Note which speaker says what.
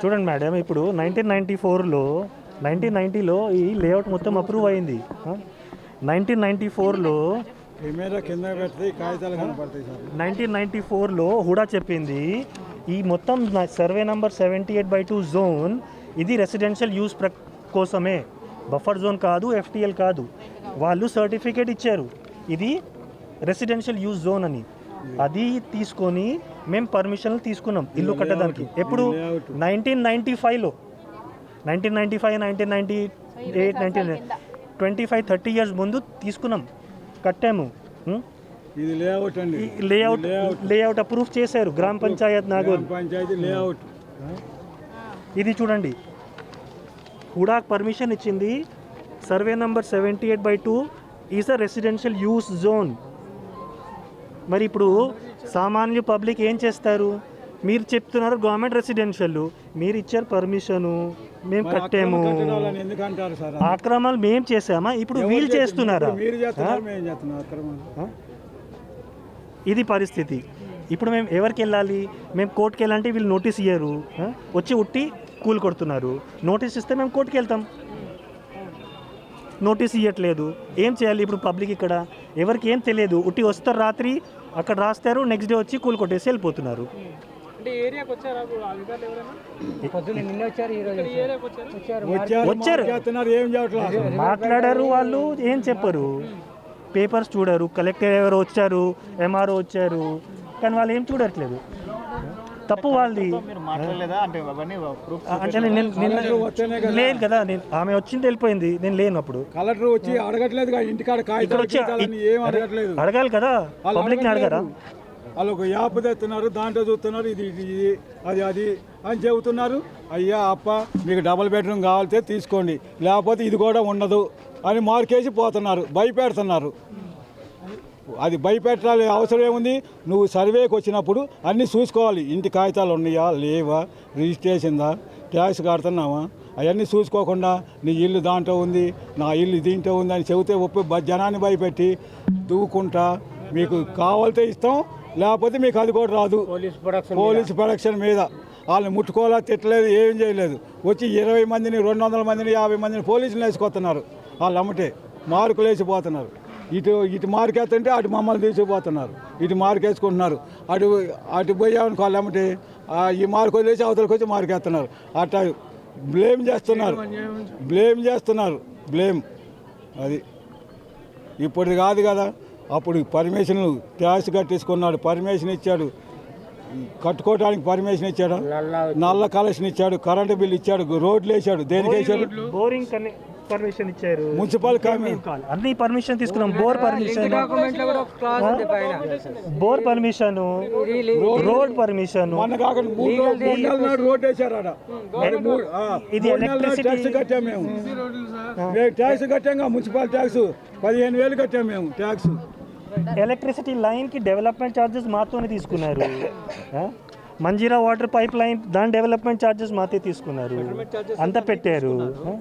Speaker 1: చూడండి మేడం ఇప్పుడు nineteen ninety ఫోర్లో నైన్టీన్ నైంటీలో ఈ లేఅవుట్ మొత్తం అప్రూవ్ అయింది. నైన్టీన్ నైంటీ ఫోర్లో నైన్టీన్ నైంటీ ఫోర్లో హుడా చెప్పింది ఈ మొత్తం survey number seventy eight by two zone ఇది రెసిడెన్షియల్ యూస్ ప్ర కోసమే. బఫర్ జోన్ కాదు ఎఫ్టిఎల్ కాదు. వాళ్ళు సర్టిఫికేట్ ఇచ్చారు. ఇది రెసిడెన్షియల్ యూస్ జోన్ అని. అది తీసుకొని మేము పర్మిషన్లు తీసుకున్నాం ఇల్లు కట్టడానికి. ఎప్పుడు? నైన్టీన్ నైంటీ ఫైవ్లో nineteen ninety five nineteen ninety eight nineteen twenty five thirty years ముందు తీసుకున్నాం. కట్టాము?
Speaker 2: ఇది లేఅవుట్ అండి.
Speaker 1: Layout layout. అప్రూవ్ చేశారు గ్రామ పంచాయత్ నాగోల్
Speaker 2: పంచాయతీ లేఅవుట్.
Speaker 1: ఇది చూడండి. హుడా పర్మిషన్ ఇచ్చింది. Survey number seventy eight by two is a residential use zone మరి ఇప్పుడు సామాన్య పబ్లిక్ ఏం చేస్తారు? మీరు చెప్తున్నారు గవర్నమెంట్ రెసిడెన్షియల్. మీరు ఇచ్చారు పర్మిషను. మేము కట్టాము. ఆక్రమణలు మేము చేసామా? ఇప్పుడు వీళ్ళు చేస్తున్నారా? ఇది పరిస్థితి. ఇప్పుడు మేము ఎవరికి వెళ్ళాలి? మేము కోర్టుకి వెళ్ళాలంటే వీళ్ళు నోటీస్ ఇయ్యరు? వచ్చి ఉట్టి కూలి కొడుతున్నారు. నోటీస్ ఇస్తే మేము కోర్టుకి వెళ్తాం. నోటీస్ ఇవ్వట్లేదు ఏం చేయాలి ఇప్పుడు పబ్లిక్ ఇక్కడ? ఎవరికి ఏం తెలియదు. ఉట్టి వస్తారు రాత్రి అక్కడ రాస్తారు నెక్స్ట్ డే వచ్చి కూలి కొట్టేసి వెళ్ళిపోతున్నారు.
Speaker 3: అంటే ఏరియాకి వచ్చారా
Speaker 1: మాట్లాడారు వాళ్ళు ఏం చెప్పరు. పేపర్స్ చూడరు కలెక్టర్ ఎవరు వచ్చారు ఎంఆర్ఓ వచ్చారు కానీ వాళ్ళు ఏం చూడట్లేదు. తప్పు వాళ్ళది.
Speaker 4: మాట్లాడలేదా? అంటే
Speaker 1: నేను లేదు కదా నేను ఆమె వచ్చింది వెళ్ళిపోయింది. నేను లేను అప్పుడు.
Speaker 2: కలెక్టర్ వచ్చి అడగట్లేదు ఇంటికాడ
Speaker 1: ఇక్కడ వచ్చి
Speaker 2: అడగట్లేదు.
Speaker 1: అడగాలి కదా.
Speaker 2: వాళ్ళు
Speaker 1: పబ్లిక్ని అడగారా.
Speaker 2: వాళ్ళు ఒక యాప్ తెస్తున్నారు దాంట్లో చూస్తున్నారు ఇది ఇది ఇది, అది అది అని చెబుతున్నారు. అయ్యా అప్ప మీకు డబుల్ బెడ్రూమ్ కావాలితే తీసుకోండి. లేకపోతే ఇది కూడా ఉండదు అని మార్కేసి పోతున్నారు భయపెడుతున్నారు. అది భయపెట్టాలి అవసరం ఏముంది? నువ్వు సర్వేకి వచ్చినప్పుడు అన్నీ చూసుకోవాలి. ఇంటి కాగితాలు ఉన్నాయా? లేవా? రిజిస్ట్రేషన్దా? ట్యాక్స్ కడుతున్నావా? అవన్నీ చూసుకోకుండా నీ ఇల్లు దాంట్లో ఉంది నా ఇల్లు దీంట్లో ఉంది అని చెబితే ఒప్పి జనాన్ని భయపెట్టి దూకుంటా మీకు కావాలితే ఇస్తాం లేకపోతే మీకు అది కూడా రాదు.
Speaker 5: పోలీస్ ప్రొడక్షన్
Speaker 2: పోలీస్ ప్రొడక్షన్ మీద. వాళ్ళని ముట్టుకోవాలా తిట్టలేదు ఏం చేయలేదు. వచ్చి ఇరవై మందిని రెండు వందల మందిని యాభై మందిని పోలీసులు వేసుకొస్తున్నారు. వాళ్ళు అమ్మటే మార్కులు వేసిపోతున్నారు ఇటు ఇటు మార్కేస్తుంటే అటు మమ్మల్ని తీసుకుపోతున్నారు. ఇటు మార్కేసుకుంటున్నారు అటు అటు పోయామనుకో ఆ, ఈ మార్కు వదిలేసి అవతలకి వచ్చి మార్కేస్తున్నారు అట్లా బ్లేమ్ చేస్తున్నారు. బ్లేమ్ చేస్తున్నారు. బ్లేమ్. అది ఇప్పుడు కాదు కదా. అప్పుడు పర్మిషన్ ట్యాక్స్ కట్టేసుకున్నాడు పర్మిషన్ ఇచ్చాడు. కట్టుకోవడానికి పర్మిషన్ ఇచ్చాడు? నల్ల కలెక్షన్ ఇచ్చాడు. కరెంటు బిల్ ఇచ్చాడు. రోడ్లు వేసాడు దేనికి వేసాడు
Speaker 1: బోరింగ్ పర్మిషన్ ఇచ్చారు.
Speaker 2: మున్సిపల్
Speaker 1: అన్ని పర్మిషన్ తీసుకున్నాం. Bore permission bore permission road permission
Speaker 2: వేసారు
Speaker 1: ఇది electricity-
Speaker 2: ట్యాక్స్ కట్టాం మేము. మేము ట్యాక్స్ కట్టాం కదా, మున్సిపల్ ట్యాక్స్ పదిహేను వేలు కట్టాం మేము ట్యాక్స్
Speaker 1: ఎలక్ట్రిసిటీ లైన్కి డెవలప్మెంట్ ఛార్జెస్ మాతోనే తీసుకున్నారు? మంజీరా వాటర్ పైప్ లైన్ దాని డెవలప్మెంట్ ఛార్జెస్ మాతే తీసుకున్నారు. అంతా పెట్టారు. ఆ?